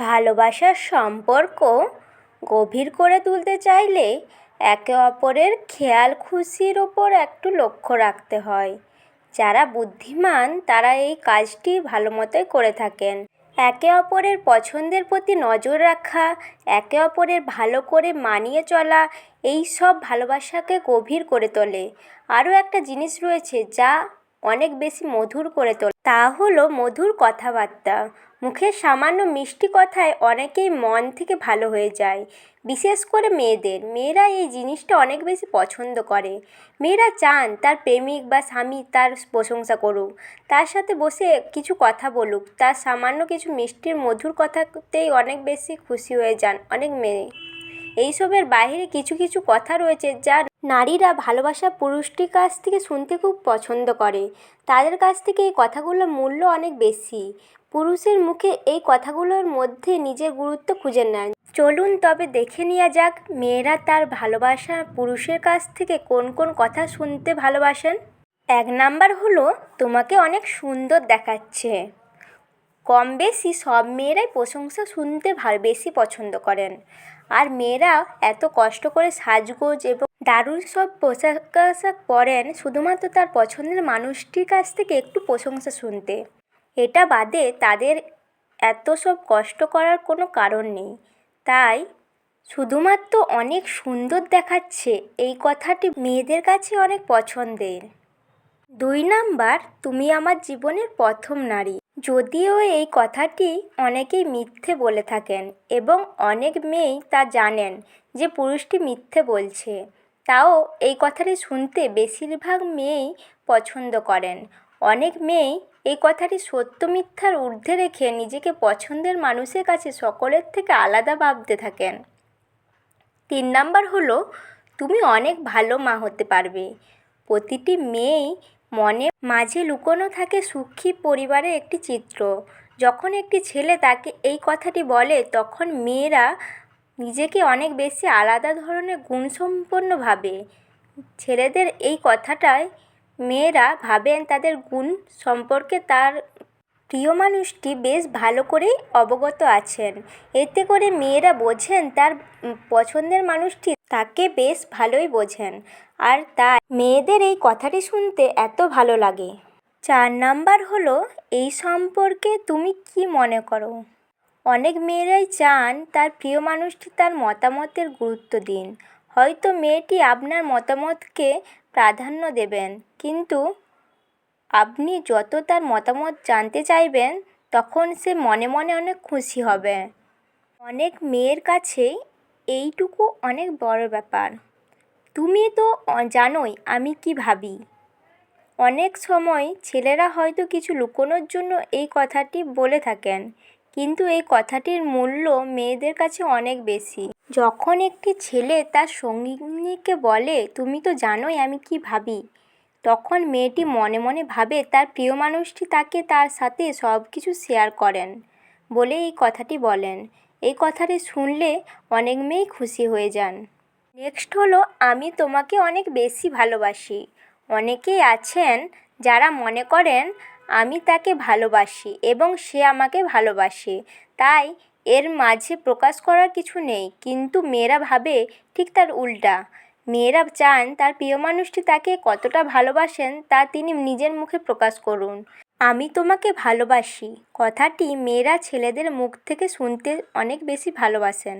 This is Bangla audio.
ভালোবাসার সম্পর্ক গভীর করে তুলতে চাইলে একে অপরের খেয়াল খুশির ওপর একটু লক্ষ্য রাখতে হয়। যারা বুদ্ধিমান, তারা এই কাজটি ভালো মতোই করে থাকেন। একে অপরের পছন্দের প্রতি নজর রাখা, একে অপরের ভালো করে মানিয়ে চলা, এই সব ভালোবাসাকে গভীর করে তোলে। আরও একটা জিনিস রয়েছে যা অনেক বেশি মধুর করে তোলে। তা হলো মধুর কথাবার্তা। মুখের সামান্য মিষ্টি কথায় অনেকেই মন থেকে ভালো হয়ে যায়, বিশেষ করে মেয়েদের। মেয়েরা এই জিনিসটা অনেক বেশি পছন্দ করে। মেয়েরা চান তার প্রেমিক বা স্বামী তার প্রশংসা করুক। তার সাথে বসে কিছু কথা বলুক। তার সামান্য কিছু মিষ্টির মধুর কথাতেই অনেক বেশি খুশি হয়ে যান অনেক মেয়ে। এইসবের বাইরে কিছু কিছু কথা রয়েছে যা নারীরা ভালোবাসা পুরুষটির কাছ থেকে শুনতে খুব পছন্দ করে। তাদের কাছ থেকে এই কথাগুলোর মূল্য অনেক বেশি। পুরুষের মুখে এই কথাগুলোর মধ্যে নিজের গুরুত্ব খুঁজে নেন। চলুন তবে দেখে নেওয়া যাক, মেয়েরা তার ভালোবাসা পুরুষের কাছ থেকে কোন কোন কথা শুনতে ভালোবাসেন? এক নাম্বার হলো, তোমাকে অনেক সুন্দর দেখাচ্ছে। কম বেশি সব মেয়েরাই প্রশংসা শুনতে ভালো, বেশি পছন্দ করেন। আর মেয়েরা এত কষ্ট করে সাজগোজ এবং দারুণ সব পোশাক আশাক পরেন, শুধুমাত্র তার পছন্দের মানুষটির কাছ থেকে একটু প্রশংসা শুনতে। এটা বাদে তাদের এত সব কষ্ট করার কোনো কারণ নেই। তাই শুধুমাত্র অনেক সুন্দর দেখাচ্ছে এই কথাটি মেয়েদের কাছে অনেক পছন্দের। দুই নাম্বার, তুমি আমার জীবনের প্রথম নারী। যদিও এই কথাটি অনেকেই মিথ্যে বলে থাকেন এবং অনেক মেয়েই তা জানেন যে পুরুষটি মিথ্যে বলছে। তাও এই কথাটি শুনতে বেশিরভাগ মেয়েই পছন্দ করেন। অনেক মেয়েই এই কথাটি সত্য মিথ্যার ঊর্ধ্বে রেখে নিজেকে পছন্দের মানুষের কাছে সকলের থেকে আলাদা ভাবতে থাকেন। তিন নাম্বার হলো, তুমি অনেক ভালো মা হতে পারবে। প্রতিটি মেয়েই মনে মাঝে লুকোনো থাকে সুখী পরিবারের একটি চিত্র। যখন একটি ছেলে তাকে এই কথাটি বলে, তখন মেয়েরা নিজেকে অনেক বেশি আলাদা ধরনের গুণসম্পন্ন ভাবে। ছেলেদের এই কথাটায় মেয়েরা ভাবেন তাদের গুণ সম্পর্কে তার প্রিয় মানুষটি বেশ ভালো করেই অবগত আছেন। এতে করে মেয়েরা বোঝেন তার পছন্দের মানুষটি তাকে বেশ ভালোই বোঝেন। আর তাই মেয়েদের এই কথাটি শুনতে এত ভালো লাগে। চার নাম্বার হলো, এই সম্পর্কে তুমি কি মনে করো? অনেক মেয়েরাই চান তার প্রিয় মানুষটি তার মতামতের গুরুত্ব দিন। হয়তো মেয়েটি আপনার মতামতকে প্রাধান্য দেবেন। কিন্তু আপনি যত তার মতামত জানতে চাইবেন, তখন সে মনে মনে অনেক খুশি হবে। অনেক মেয়ের কাছেই এইটুকু অনেক বড় ব্যাপার। তুমি তো জানোই আমি কী ভাবি। অনেক সময় ছেলেরা হয়তো কিছু লুকোনোর জন্য এই কথাটি বলে থাকেন। কিন্তু এই কথাটির মূল্য মেয়েদের কাছে অনেক বেশি। যখন একটি ছেলে তার সঙ্গিনীকে বলে, তুমি তো জানোই আমি কী ভাবি? তখন মেয়েটি মনে মনে ভাবে তার প্রিয় মানুষটি তাকে তার সাথে সব কিছু শেয়ার করেন বলে এই কথাটি বলেন। এই কথাটি শুনলে অনেক মেয়েই খুশি হয়ে যান। নেক্সট হলো, আমি তোমাকে অনেক বেশি ভালোবাসি। অনেকেই আছেন যারা মনে করেন আমি তাকে ভালোবাসি এবং সে আমাকে ভালোবাসে। তাই এর মাঝে প্রকাশ করার কিছু নেই, কিন্তু মেয়েরা ভাবে ঠিক তার উল্টা। মেয়েরা চান তার প্রিয় মানুষটি তাকে কতটা ভালোবাসেন তা তিনি নিজের মুখে প্রকাশ করুন। আমি তোমাকে ভালোবাসি। কথাটি মেয়েরা ছেলেদের মুখ থেকে শুনতে অনেক বেশি ভালোবাসেন।